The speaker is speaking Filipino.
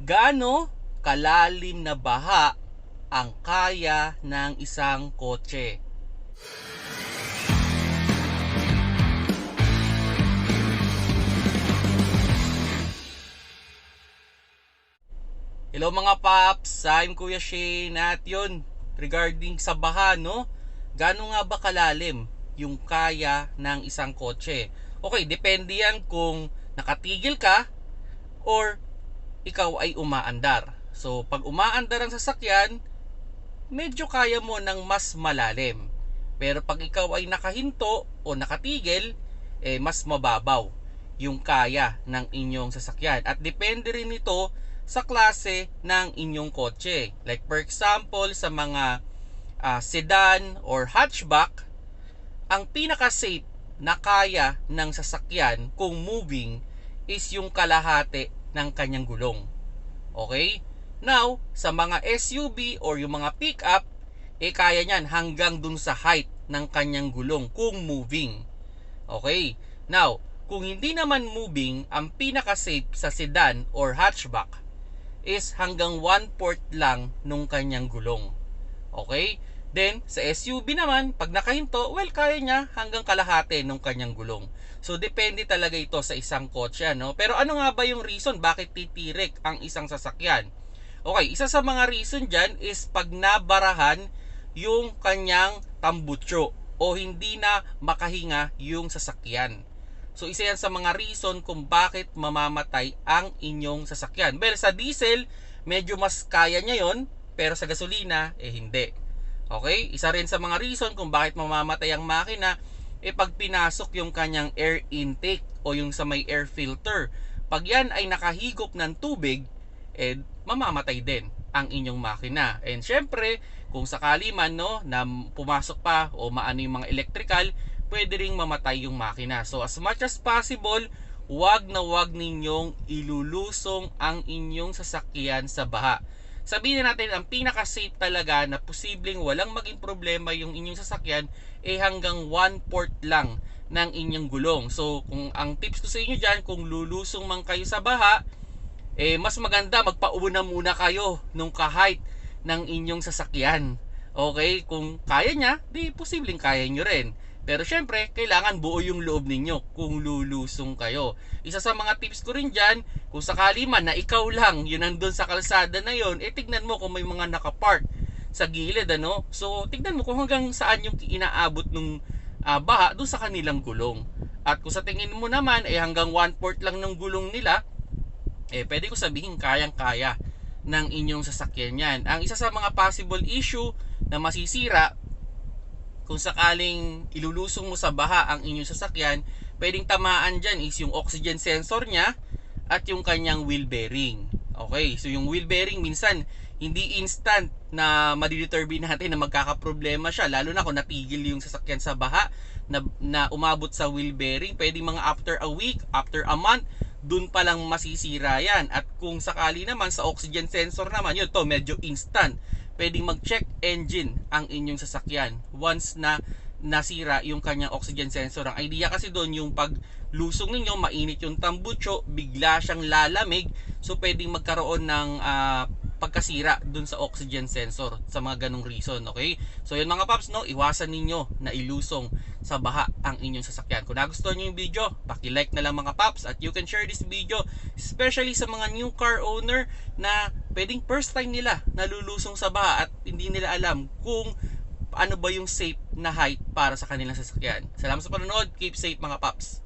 Gaano kalalim na baha ang kaya ng isang kotse? Hello mga paps, I'm Kuya Shane at yun, regarding sa baha no, gaano nga ba kalalim yung kaya ng isang kotse? Okay, depende yan kung nakatigil ka or ikaw ay umaandar. So, pag umaandar ang sasakyan, medyo kaya mo ng mas malalim. Pero pag ikaw ay nakahinto o nakatigil, eh mas mababaw yung kaya ng inyong sasakyan. At depende rin ito sa klase ng inyong kotse. Like for example, sa mga uh, sedan or hatchback, ang pinaka-safe na kaya ng sasakyan kung moving is yung kalahati ng kanyang gulong. Okay? Now, sa mga SUV or yung mga pickup, eh kaya niyan hanggang dun sa height ng kanyang gulong kung moving. Okay? Now, kung hindi naman moving, ang pinaka-safe sa sedan or hatchback is hanggang 1/4 lang nung kanyang gulong. Okay? Then, sa SUV naman, pag nakahinto, well, kaya niya hanggang kalahati nung kanyang gulong. So, depende talaga ito sa isang kotse. No? Pero ano nga ba yung reason bakit titirik ang isang sasakyan? Okay, isa sa mga reason dyan is pag nabarahan yung kanyang tambutso o hindi na makahinga yung sasakyan. So isa yan sa mga reason kung bakit mamamatay ang inyong sasakyan. Well, sa diesel, medyo mas kaya niya yon pero sa gasolina, eh hindi. Okay? Isa rin sa mga reason kung bakit mamamatay ang makina, eh pag pinasok yung kanyang air intake o yung sa may air filter. Pag yan ay nakahigop ng tubig, eh mamamatay din ang inyong makina. And syempre, kung sakali man no, na pumasok pa o maano yung mga electrical, pwede ring mamatay yung makina. So as much as possible, wag na wag ninyong ilulusong ang inyong sasakyan sa baha. Sabihin na natin, ang pinaka-safe talaga na posibleng walang maging problema yung inyong sasakyan eh hanggang 1 port lang ng inyong gulong. So, kung ang tips ko sa inyo dyan, kung lulusong man kayo sa baha, eh mas maganda magpauna muna kayo nung kahit ng inyong sasakyan. Okay, kung kaya niya, di posibleng kaya nyo rin. Pero syempre, kailangan buo yung loob ninyo kung lulusong kayo. Isa sa mga tips ko rin dyan, kung sakali man na ikaw lang yun nandun sa kalsada na yon, eh tignan mo kung may mga nakapark sa gilid ano. So tignan mo kung hanggang saan yung inaabot nung uh, baha doon sa kanilang gulong. At kung sa tingin mo naman eh hanggang 1 port lang ng gulong nila, eh pwede ko sabihin kayang-kaya ng inyong sasakyan yan. Ang isa sa mga possible issue na masisira kung sakaling ilulusong mo sa baha ang inyong sasakyan, pwedeng tamaan dyan is yung oxygen sensor niya at yung kanyang wheel bearing. Okay, so yung wheel bearing minsan hindi instant na madidetermine natin na magkakaproblema siya lalo na kung natigil yung sasakyan sa baha na, na umabot sa wheel bearing pwedeng mga after a week, after a month dun pa lang masisira yan. At kung sakali naman sa oxygen sensor naman yun to medyo instant. Pwedeng mag-check engine ang inyong sasakyan once na nasira yung kanyang oxygen sensor. Ang idea kasi doon yung pag lusong ninyo, mainit yung tambucho, bigla siyang lalamig, so pwedeng magkaroon ng uh, pagkasira dun sa oxygen sensor sa mga ganong reason, okay? So yun mga paps, no, iwasan ninyo na ilusong sa baha ang inyong sasakyan. Kung nagustuhan niyo yung video, paki-like na lang mga paps at you can share this video especially sa mga new car owner na pwedeng first time nila nalulusong sa baha at hindi nila alam kung ano ba yung safe na height para sa kanilang sasakyan. Salamat sa panonood. Keep safe mga paps.